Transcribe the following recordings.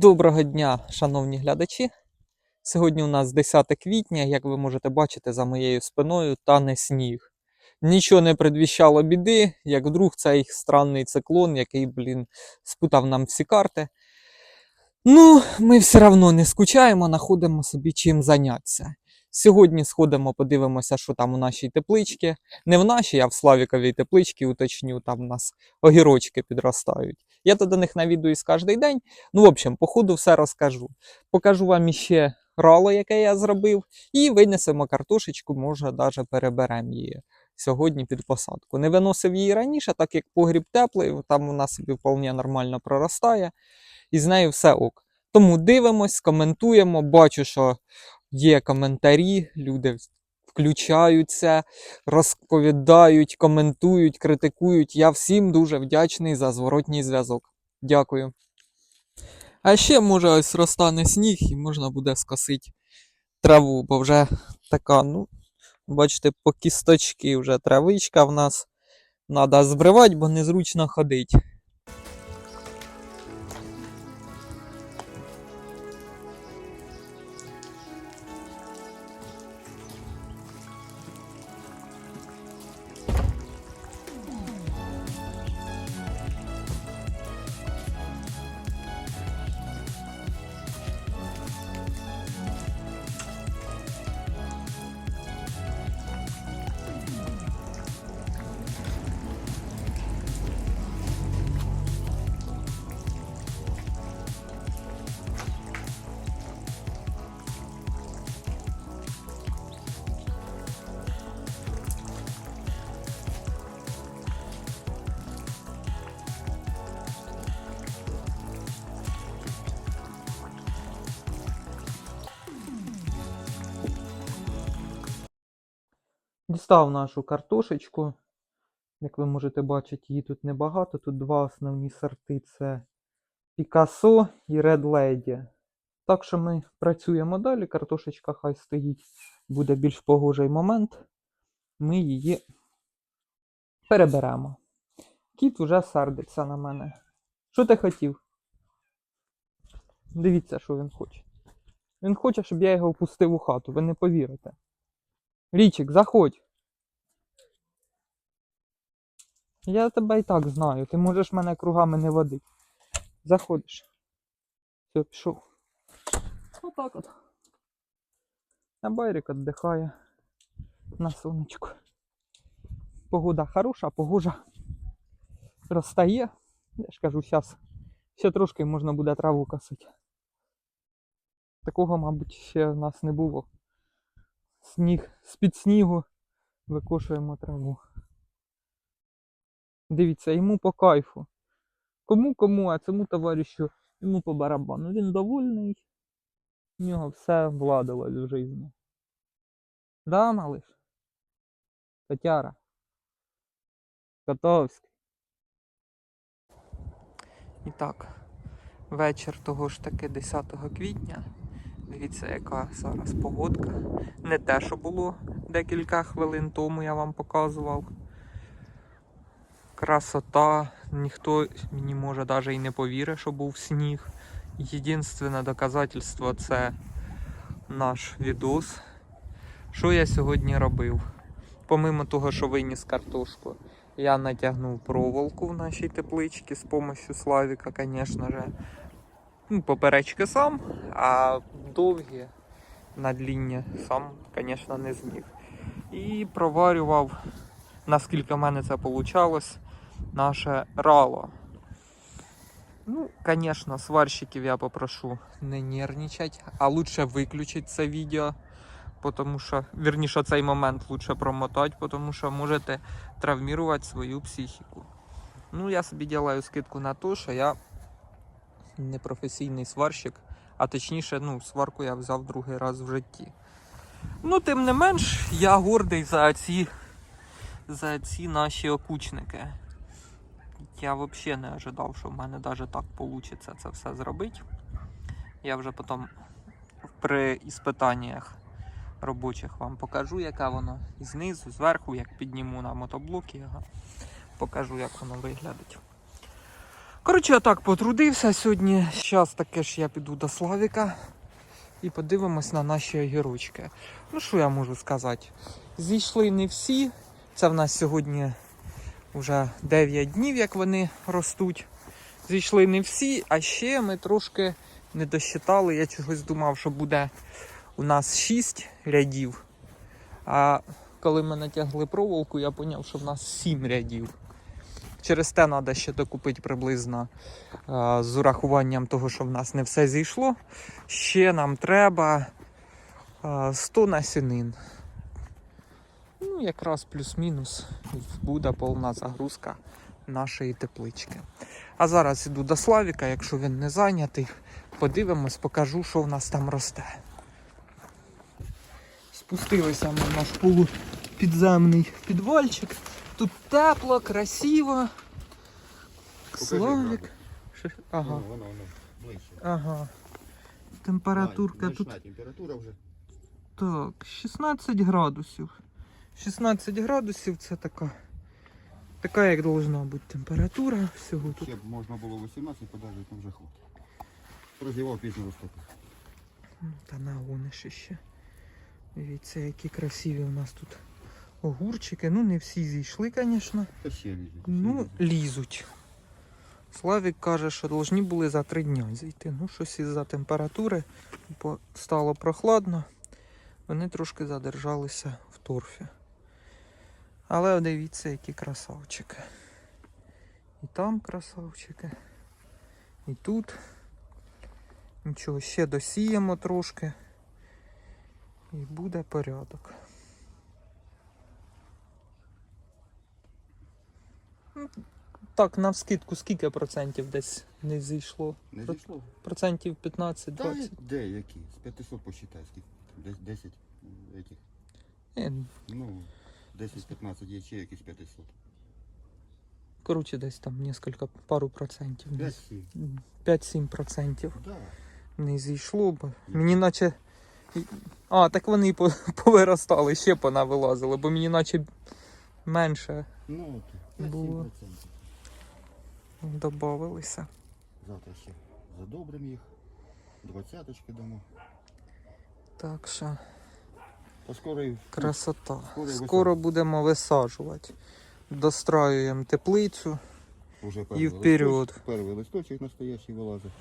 Доброго дня, шановні глядачі. Сьогодні у нас 10 квітня, як ви можете бачити за моєю спиною, тане сніг. Нічого не предвіщало біди, як вдруг цей странний циклон, який, блін, спутав нам всі карти. Ну, ми все одно не скучаємо, знаходимо собі чим зайнятися. Сьогодні сходимо, подивимося, що там у нашій тепличці. Не в нашій, а в Славіковій тепличці, уточню, там у нас огірочки підростають. Я то до них навідуюсь кожен день. Ну, в общем, по ходу все розкажу. Покажу вам іще рало, яке я зробив, і винесемо картошечку, може, навіть переберемо її сьогодні під посадку. Не виносив її раніше, так як погріб теплий, там вона собі вполне нормально проростає, і з нею все ок. Тому дивимось, коментуємо. Бачу, що є коментарі, люди включаються, розповідають, коментують, критикують. Я всім дуже вдячний за зворотній зв'язок. Дякую. А ще може ось розтане сніг і можна буде скосити траву, бо вже така, ну, бачите, по кісточки вже травичка в нас. Треба збривати, бо незручно ходити. Дістав нашу картошечку. Як ви можете бачити, її тут небагато. Тут два основні сорти це Picasso і Red Lady. Так що ми працюємо далі. Картошечка хай стоїть, буде більш погожий момент. Ми її переберемо. Кіт вже сердиться на мене. Що ти хотів? Дивіться, що він хоче. Він хоче, щоб я його впустив у хату, ви не повірите. Річик, заходь. Я тебе і так знаю, ти можеш мене кругами не водити. Заходиш. Все, пішов. Отак от. А Байрик віддихає на сонечку. Погода хороша, погожа. Розстає. Я ж кажу, зараз ще трошки можна буде траву косити. Такого, мабуть, ще в нас не було сніг, з-під снігу викошуємо траву. Дивіться, йому по кайфу. Кому кому, а цьому товаришу йому по барабану. Він довольний. У нього все владилось в житті. Да, малиш? Котяра. Котовський. І так, вечір того ж таки 10 квітня. Дивіться, яка зараз погодка. Не те, що було декілька хвилин тому, я вам показував. Красота. Ніхто мені може навіть і не повірить, що був сніг. Єдине доказательство це наш відос. Що я сьогодні робив? Помимо того, що виніс картошку, я натягнув проволоку в нашій тепличці з допомогою Славіка, звісно же. Ну, поперечки сам, а довгі надління сам, звісно, не зміг. І проварював, наскільки в мене це вийшло, наше рало. Ну, звісно, сварщиків я попрошу не нервничати, а лучше виключити це відео, тому що, вірніше, цей момент лучше промотати, тому що можете травмувати свою психіку. Ну, я собі ділаю скидку на те, що я непрофесійний сварщик, а точніше, ну, сварку я взяв другий раз в житті. Ну, тим не менш, я гордий за ці, за ці наші окучники. Я взагалі не ожидав, що в мене навіть так вийде це все зробити. Я вже потім при іспитаннях робочих вам покажу, яке воно і знизу, зверху, як підніму на мотоблоки його, покажу, як воно виглядить. Коротше, я так потрудився сьогодні. Зараз таке ж я піду до Славіка і подивимось на наші огірочки. Ну, що я можу сказати? Зійшли не всі. Це в нас сьогодні вже 9 днів, як вони ростуть. Зійшли не всі, а ще ми трошки не досчитали. Я чогось думав, що буде у нас 6 рядів. А коли ми натягли проволоку, я зрозумів, що в нас 7 рядів. Через те треба ще докупити приблизно з урахуванням того, що в нас не все зійшло. Ще нам треба е, 100 насінин. Ну, якраз плюс-мінус буде повна загрузка нашої теплички. А зараз іду до Славіка, якщо він не зайнятий, подивимось, покажу, що в нас там росте. Спустилися ми в наш полупідземний підвальчик. Тут тепло, красиво. Славік. Ага, Воно, воно, воно, ближче. ага. Температурка тут температура вже. так, 16 градусів. 16 градусів це така. Така, як должна бути температура всього тут. Ще б можна було 18 подажити, ну вже хватить. Розівав пізно розтопив. Ну, Та нагониш ще. Дивіться, які красиві у нас тут огурчики. Ну, не всі зійшли, звісно. Та ще лізе. ще Ну, лізуть. Славік каже, що повинні були за три дня зійти. Ну, щось із-за температури, стало прохладно. Вони трошки задержалися в торфі. Але дивіться, які красавчики. І там красавчики. І тут. Нічого, ще досіємо трошки. І буде порядок. Ну, Так, навскидку, скільки процентів десь не зійшло? Не зійшло? Процентів 15-20? Та де які? З 500 посчитай, скільки? Десь 10 яких. Е, Ну, 10-15 ячеек із 500. Коротше, десь там несколько, пару процентів. десь. 5-7. Процентів Да. не зійшло, бо мені наче. А, так вони повиростали, ще понавилазили, бо мені наче менше Ну, от, Було. 5-7%. Завтра ще задобрим їх. Двадцяточки дамо. Так що красота. Скоро будемо висаджувати. Достраюємо теплицю. Уже І вперед. Листочок, перший листочок настоящий вилазить.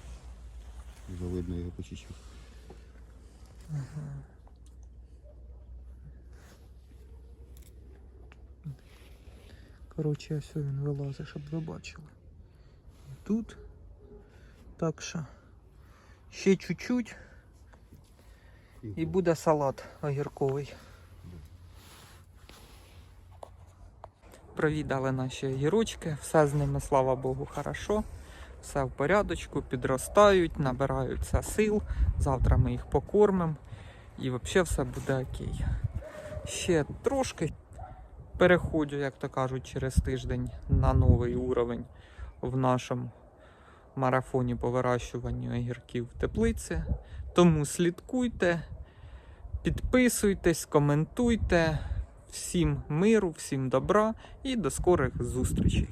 Вже видно його по чуть-чуть. Коротше, ось він вилазить, щоб ви бачили. І Тут. Так що. Ще чуть-чуть і буде салат огірковий. Провідали наші огірочки, все з ними, слава Богу, хорошо. Все в порядочку, підростають, набираються сил. Завтра ми їх покормимо і взагалі все буде окей. Ще трошки переходжу, як то кажуть, через тиждень на новий уровень в нашому марафоні по вирощуванню огірків в теплиці. Тому слідкуйте, підписуйтесь, коментуйте. Всім миру, всім добра і до скорих зустрічей.